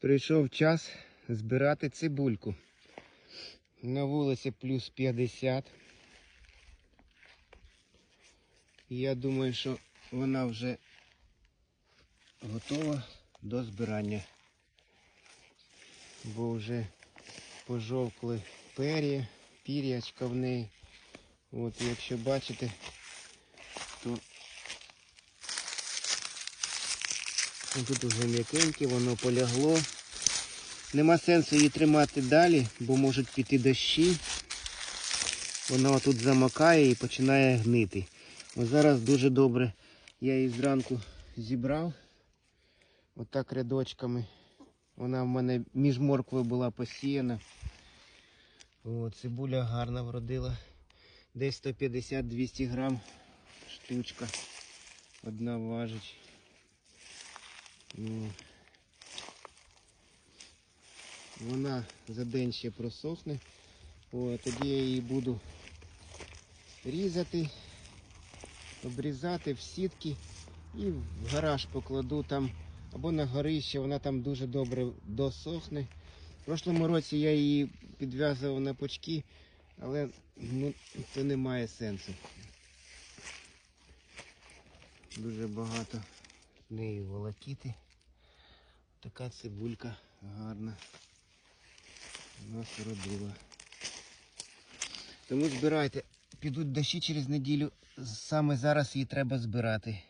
Прийшов час збирати цибульку. На вулиці плюс 50. Я думаю, що вона вже готова до збирання. Бо вже пожовкли пер'я, пір'ячка в неї. От якщо бачите, то Ну, Тут вже м'якеньке, воно полягло. Нема сенсу її тримати далі, бо можуть піти дощі. Воно тут замокає і починає гнити. Ось зараз дуже добре. Я її зранку зібрав. Отак рядочками. Вона в мене між морквою була посіяна. О, цибуля гарна вродила. Десь 150-200 грам штучка. Одна важить. Вона за день ще просохне. О, тоді я її буду різати, обрізати в сітки і в гараж покладу там або на горище, вона там дуже добре досохне. В прошлому році я її підв'язував на почки, але ну, це не має сенсу. Дуже багато неї волокіти. Така цибулька гарна. У нас. Тому збирайте. Підуть дощі через неділю. Саме зараз її треба збирати.